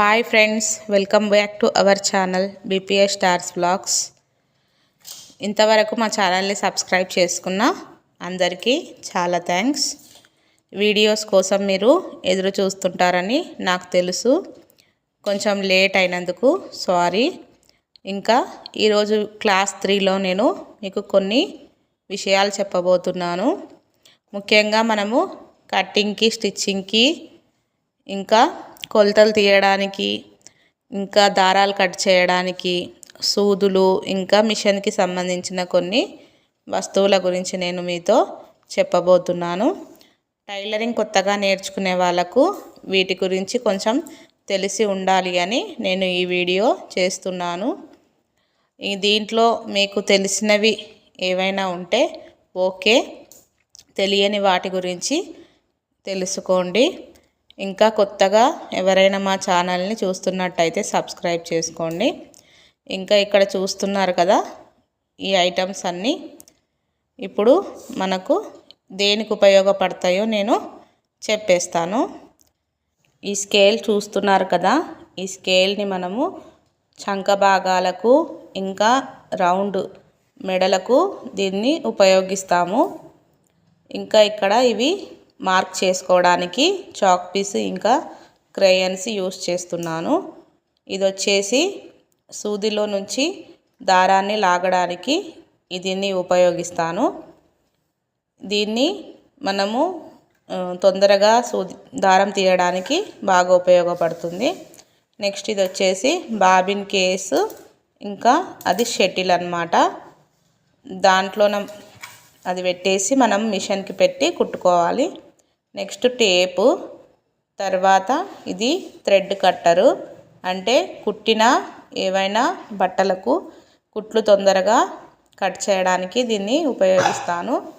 Hi friends welcome back to our channel BPS stars blogs ఇంతవరకు మా ఛానల్ని subscribe చేసుకున్న అందరికీ చాలా థ్యాంక్స్ వీడియోస్ కోసం మీరు ఎదురు చూస్తుంటారని నాకు తెలుసు. కొంచెం లేట్ అయినందుకు సారీ ఇంకా ఈరోజు క్లాస్ త్రీలో నేను మీకు కొన్ని విషయాలు చెప్పబోతున్నాను. ముఖ్యంగా మనము కట్టింగ్కి స్టిచ్చింగ్కి ఇంకా కొలతలు తీయడానికి ఇంకా దారాలు కట్ చేయడానికి సూదులు ఇంకా మిషన్కి సంబంధించిన కొన్ని వస్తువుల గురించి నేను మీతో చెప్పబోతున్నాను. టైలరింగ్ కొత్తగా నేర్చుకునే వాళ్ళకు వీటి గురించి కొంచెం తెలిసి ఉండాలి అని నేను ఈ వీడియో చేస్తున్నాను. ఈ దీంట్లో మీకు తెలిసినవి ఏవైనా ఉంటే ఓకే. తెలియని వాటి గురించి తెలుసుకోండి. ఇంకా కొత్తగా ఎవరైనా మా ఛానల్ని చూస్తున్నట్టయితే సబ్స్క్రైబ్ చేసుకోండి. ఇంకా ఇక్కడ చూస్తున్నారు కదా ఈ ఐటమ్స్ అన్నీ. ఇప్పుడు మనకు దేనికి ఉపయోగపడతాయో నేను చెప్పేస్తాను. ఈ స్కేల్ చూస్తున్నారు కదా ఈ స్కేల్ని మనము చంక భాగాలకు ఇంకా రౌండ్ మెడలకు దీన్ని ఉపయోగిస్తాము. ఇంకా ఇక్కడ ఇవి మార్క్ చేసుకోవడానికి చాక్ పీస్ ఇంకా క్రేయన్స్ యూస్ చేస్తున్నాను. ఇది వచ్చేసి సూదిలో నుంచి దారాన్ని లాగడానికి దీన్ని ఉపయోగిస్తాను. దీన్ని మనము తొందరగా సూది దారం తీయడానికి బాగా ఉపయోగపడుతుంది. నెక్స్ట్ ఇది వచ్చేసి బాబిన్ కేసు. ఇంకా అది షటిల్ అనమాట దాంట్లో అది పెట్టేసి మనం మిషన్కి పెట్టి కుట్టుకోవాలి. Next tape. తర్వాత ఇది థ్రెడ్ కట్టరు. అంటే కుట్టిన ఏవైనా బట్టలకు కుట్లు తొందరగా కట్ చేయడానికి దీన్ని ఉపయోగిస్తాను.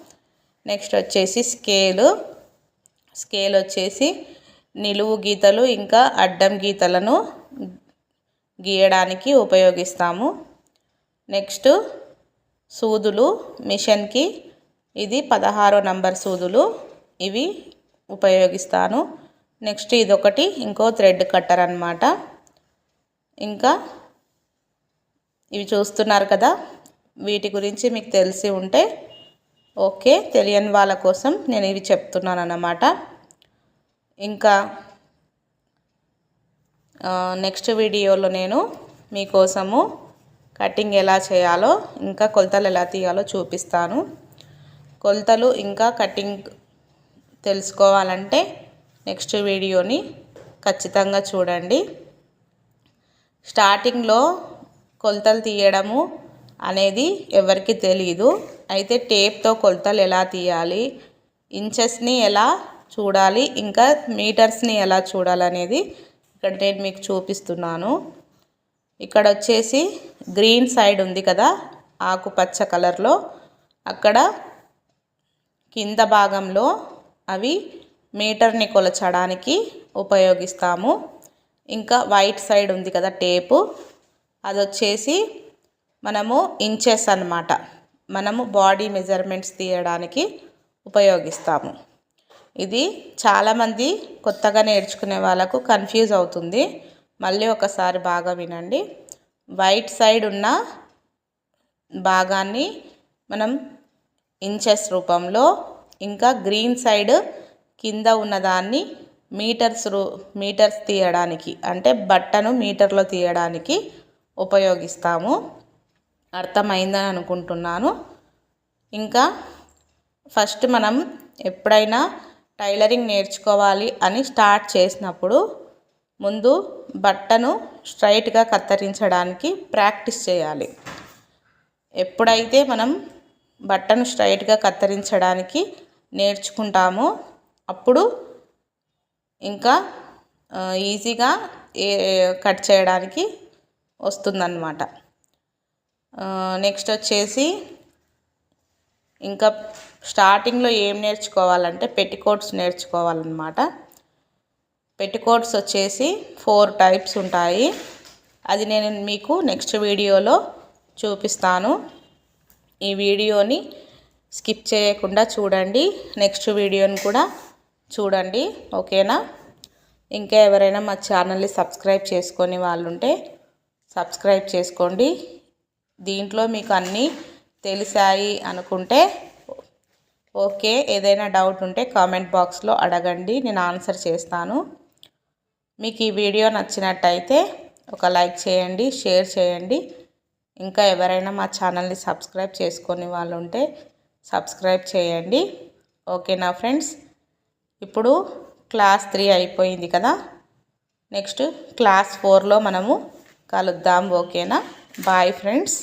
నెక్స్ట్ వచ్చేసి స్కేలు. స్కేల్ వచ్చేసి నిలువు గీతలు ఇంకా అడ్డం గీతలను గీయడానికి ఉపయోగిస్తాము. నెక్స్ట్ సూదులు. మిషన్కి ఇది పదహారో నంబర్ సూదులు. ఇవి ఉపయోగిస్తాను. నెక్స్ట్ ఇదొకటి ఇంకో థ్రెడ్ కట్టర్ అనమాట ఇంకా ఇవి చూస్తున్నారు కదా వీటి గురించి మీకు తెలిసి ఉంటే ఓకే తెలియని వాళ్ళ కోసం నేను ఇవి చెప్తున్నాను అన్నమాట ఇంకా నెక్స్ట్ వీడియోలో నేను మీకోసము కటింగ్ ఎలా చేయాలో ఇంకా కొలతలు ఎలా తీయాలో చూపిస్తాను. కొలతలు ఇంకా కటింగ్ తెలుసుకోవాలంటే నెక్స్ట్ వీడియోని ఖచ్చితంగా చూడండి. స్టార్టింగ్లో కొలతలు తీయడము అనేది ఎవరికి తెలియదు అయితే టేప్తో కొలతలు ఎలా తీయాలి ఇంచెస్ని ఎలా చూడాలి ఇంకా మీటర్స్ని ఎలా చూడాలనేది ఇక్కడ నేను మీకు చూపిస్తున్నాను. ఇక్కడ వచ్చేసి గ్రీన్ సైడ్ ఉంది కదా ఆకుపచ్చ కలర్లో. అక్కడ కింద భాగంలో అవి మీటర్ని కొలచడానికి ఉపయోగిస్తాము. ఇంకా వైట్ సైడ్ ఉంది కదా టేపు అది వచ్చేసి మనము ఇంచెస్ అనమాట మనము బాడీ మెజర్మెంట్స్ తీయడానికి ఉపయోగిస్తాము. ఇది చాలామంది కొత్తగా నేర్చుకునే వాళ్ళకు కన్ఫ్యూజ్ అవుతుంది. మళ్ళీ ఒకసారి బాగా వినండి. వైట్ సైడ్ ఉన్న భాగాన్ని మనం ఇంచెస్ రూపంలో ఇంకా గ్రీన్ సైడ్ కింద ఉన్నదాన్ని మీటర్స్ రూ మీటర్స్ తీయడానికి అంటే బట్టను మీటర్లో తీయడానికి ఉపయోగిస్తాము. అర్థమైందని అనుకుంటున్నాను. ఇంకా ఫస్ట్ మనం ఎప్పుడైనా టైలరింగ్ నేర్చుకోవాలి అని స్టార్ట్ చేసినప్పుడు ముందు బట్టను స్ట్రైట్గా కత్తిరించడానికి ప్రాక్టీస్ చేయాలి. ఎప్పుడైతే మనం బట్టను స్ట్రైట్గా కత్తిరించడానికి నేర్చుకుంటామో. అప్పుడు ఇంకా ఈజీగా ఏ కట్ చేయడానికి వస్తుందన్నమాట. నెక్స్ట్ వచ్చేసి ఇంకా స్టార్టింగ్లో ఏం నేర్చుకోవాలంటే పెట్టికోట్స్ నేర్చుకోవాలన్నమాట. పెట్టికోట్స్ వచ్చేసి ఫోర్ టైప్స్ ఉంటాయి. అది నేను మీకు నెక్స్ట్ వీడియోలో చూపిస్తాను. ఈ వీడియోని స్కిప్ చేయకుండా చూడండి. నెక్స్ట్ వీడియోని కూడా చూడండి. ఓకేనా? ఇంకా ఎవరైనా మా ఛానల్ని సబ్స్క్రైబ్ చేసుకొని వాళ్ళుంటే సబ్స్క్రైబ్ చేసుకోండి. దీంట్లో మీకు అన్నీ తెలిసాయి అనుకుంటే ఓకే. ఏదైనా డౌట్ ఉంటే కామెంట్ బాక్స్లో అడగండి. నేను ఆన్సర్ చేస్తాను. మీకు ఈ వీడియో నచ్చినట్టయితే ఒక లైక్ చేయండి షేర్ చేయండి. ఇంకా ఎవరైనా మా ఛానల్ని సబ్స్క్రైబ్ చేసుకొని వాళ్ళు ఉంటే సబ్స్క్రైబ్ చేయండి. ఓకేనా ఫ్రెండ్స్ ఇప్పుడు క్లాస్ త్రీ అయిపోయింది కదా. నెక్స్ట్ క్లాస్ ఫోర్లో మనము కలుద్దాం ఓకేనా? Bye friends.